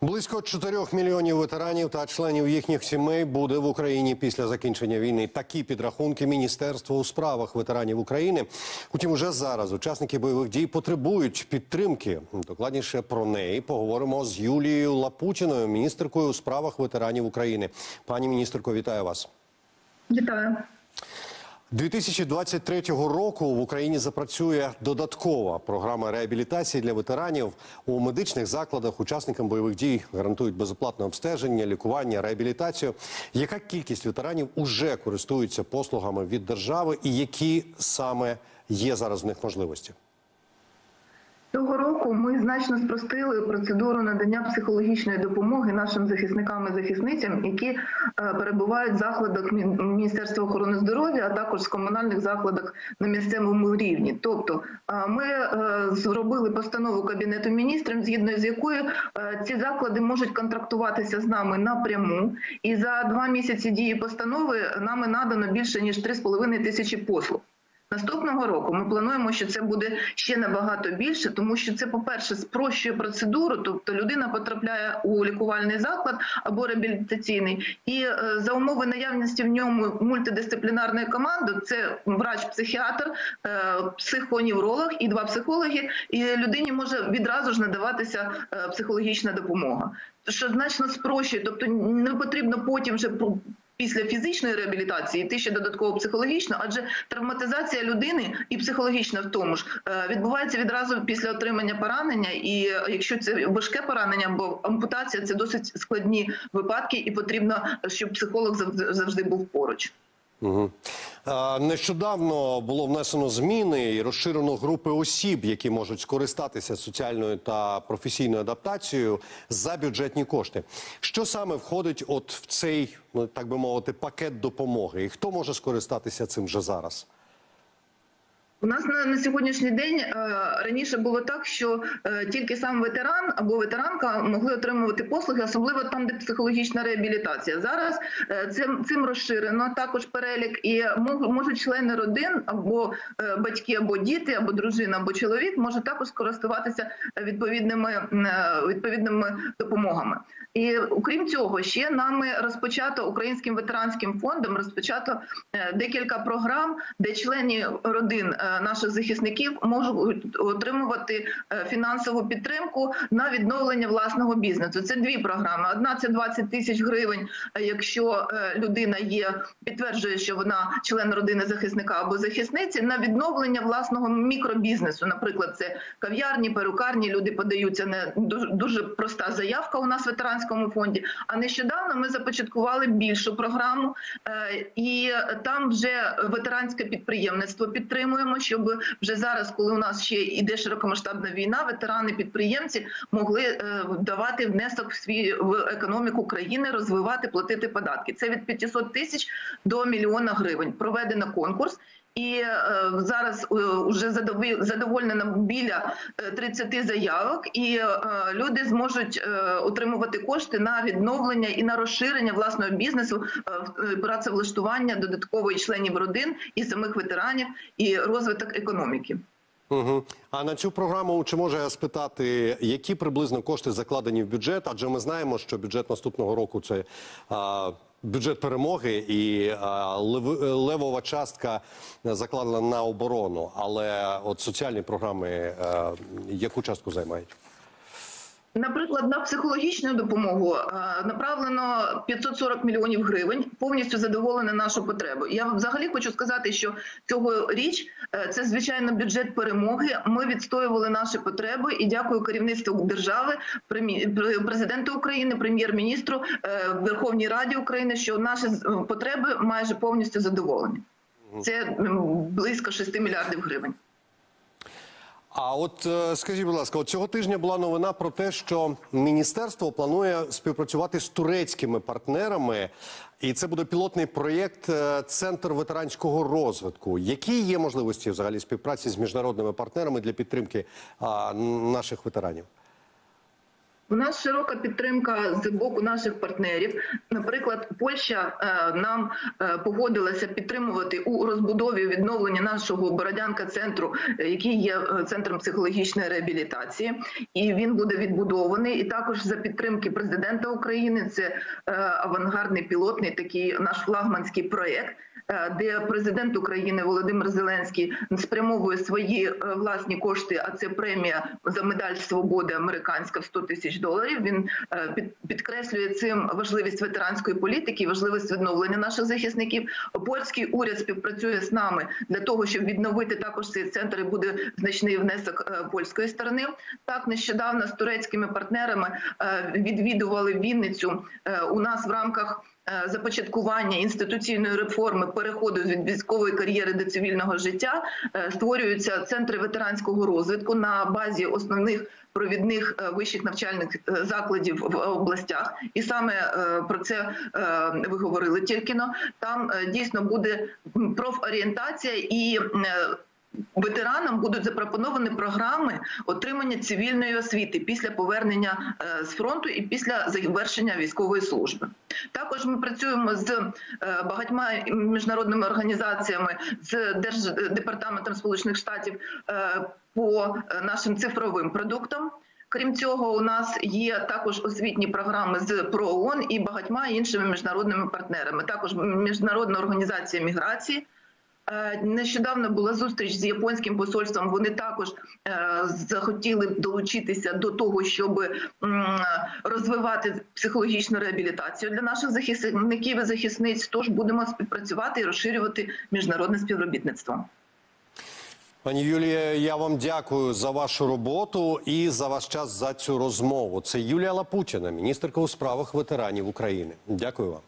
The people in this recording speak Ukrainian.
Близько 4 мільйонів ветеранів та членів їхніх сімей буде в Україні після закінчення війни. Такі підрахунки Міністерства у справах ветеранів України. Утім, уже зараз учасники бойових дій потребують підтримки. Докладніше про неї поговоримо з Юлією Лапутіною, міністеркою у справах ветеранів України. Пані міністерко, вітаю вас. Вітаю. 2023 року в Україні запрацює додаткова програма реабілітації для ветеранів у медичних закладах. Учасникам бойових дій гарантують безоплатне обстеження, лікування, реабілітацію. Яка кількість ветеранів уже користуються послугами від держави, і які саме є зараз в них можливості? Цього року ми значно спростили процедуру надання психологічної допомоги нашим захисникам і захисницям, які е, перебувають в закладах Мін- Міністерства охорони здоров'я, а також в комунальних закладах на місцевому рівні. Тобто, е, ми е, зробили постанову кабінету міністрів, згідно з якою ці заклади можуть контрактуватися з нами напряму. І за два місяці дії постанови нами надано більше ніж 3,5 тисячі послуг. Наступного року ми плануємо, що це буде ще набагато більше, тому що це, по-перше, спрощує процедуру, тобто людина потрапляє у лікувальний заклад або реабілітаційний, і е, за умови наявності в ньому мультидисциплінарної команди це врач-психіатр, е, психоневролог і два психологи, і людині може відразу ж надаватися е, психологічна допомога. Що значно спрощує, тобто не потрібно потім вже після фізичної реабілітації ти ще додатково психологічно, адже травматизація людини і психологічна в тому ж е, відбувається відразу після отримання поранення. І е, якщо це важке поранення бо ампутація, це досить складні випадки, і потрібно, щоб психолог завжди- завжди був поруч. Угу. Нещодавно було внесено зміни і розширено групи осіб, які можуть скористатися соціальною та професійною адаптацією за бюджетні кошти. Що саме входить от в цей, ну так би мовити, пакет допомоги? І хто може скористатися цим вже зараз? У нас на, на сьогоднішній день е, раніше було так, що е, тільки сам ветеран або ветеранка могли отримувати послуги, особливо там, де психологічна реабілітація. Зараз е, цим, цим розширено також перелік, і мож- можуть члени родин або е, батьки, або діти, або дружина, або чоловік може також користуватися відповідними е, відповідними допомогами. І окрім цього, ще нами розпочато українським ветеранським фондом розпочато е, декілька програм, де члені родин е, наших захисників можуть отримувати е, фінансову підтримку на відновлення власного бізнесу. Це дві програми. Одна це 20 тисяч гривень, е, якщо е, людина є підтверджує, що вона член родини захисника або захисниці, на відновлення власного мікробізнесу. Наприклад, це кав'ярні, перукарні. Люди подаються не дуже, проста заявка у нас в ветеранському фонді. А нещодавно ми започаткували більшу програму, е, і там вже ветеранське підприємництво підтримуємо, щоб вже зараз, коли у нас ще йде широкомасштабна війна, ветерани-підприємці могли е, давати внесок в свій в економіку країни, розвивати, платити податки. Це від 500 тисяч до мільйона гривень. Проведено конкурс. І е, зараз вже задовольнено біля е, 30 заявок, і е, люди зможуть е, отримувати кошти на відновлення і на розширення власного бізнесу, е, е, працевлаштування додаткової членів родин і самих ветеранів, і розвиток економіки. Угу. А на цю програму чи можу я спитати, які приблизно кошти закладені в бюджет? Адже ми знаємо, що бюджет наступного року це а, бюджет перемоги і левова частка закладена на оборону. Але от соціальні програми яку частку займають? Наприклад, на психологічну допомогу е, направлено 540 мільйонів гривень, повністю задоволена нашу потребу. Я взагалі хочу сказати, що цьогоріч е, це звичайно бюджет перемоги. Ми відстоювали наші потреби і дякую керівництву держави, президенту України, прем'єр-міністру, е, Верховній Раді України, що наші потреби майже повністю задоволені. Це близько 6 мільярдів гривень. А от е, скажіть, будь ласка, от цього тижня була новина про те, що міністерство планує співпрацювати з турецькими партнерами, і це буде пілотний проєкт е, Центр ветеранського розвитку. Які є можливості взагалі співпраці з міжнародними партнерами для підтримки а, наших ветеранів? У нас широка підтримка з боку наших партнерів. Наприклад, Польща е, нам е, погодилася підтримувати у розбудові відновленні нашого Бородянка центру, е, який є центром психологічної реабілітації, і він буде відбудований. І також за підтримки президента України це авангардний пілотний такий наш флагманський проєкт. Е, Де президент України Володимир Зеленський спрямовує свої е, власні кошти, а це премія за медаль свободи американська в 100 тисяч доларів. Він е, підкреслює цим важливість ветеранської політики, важливість відновлення наших захисників. Польський уряд співпрацює з нами для того, щоб відновити також цей центр. і Буде значний внесок польської сторони. Так нещодавно з турецькими партнерами відвідували Вінницю у нас в рамках. Е, Започаткування інституційної реформи переходу від військової кар'єри до цивільного життя е, створюються центри ветеранського розвитку на базі основних провідних е, вищих навчальних закладів в областях, і саме про це ви говорили тільки но. Там дійсно буде профорієнтація і. Ветеранам будуть запропоновані програми отримання цивільної освіти після повернення е, з фронту і після завершення військової служби. Також ми працюємо з е, багатьма міжнародними організаціями, з Держдепартаментом Сполучених Штатів е, по нашим цифровим продуктам. Крім цього, у нас є також освітні програми з ПРООН і багатьма іншими міжнародними партнерами. Також міжнародна організація міграції. Е, Нещодавно була зустріч з японським посольством. Вони також е, захотіли долучитися до того, щоб розвивати психологічну реабілітацію для наших захисників і захисниць. Тож будемо співпрацювати і розширювати міжнародне співробітництво. Пані Юлія, я вам дякую за вашу роботу і за ваш час за цю розмову. Це Юлія Лапутіна, міністерка у справах ветеранів України. Дякую вам.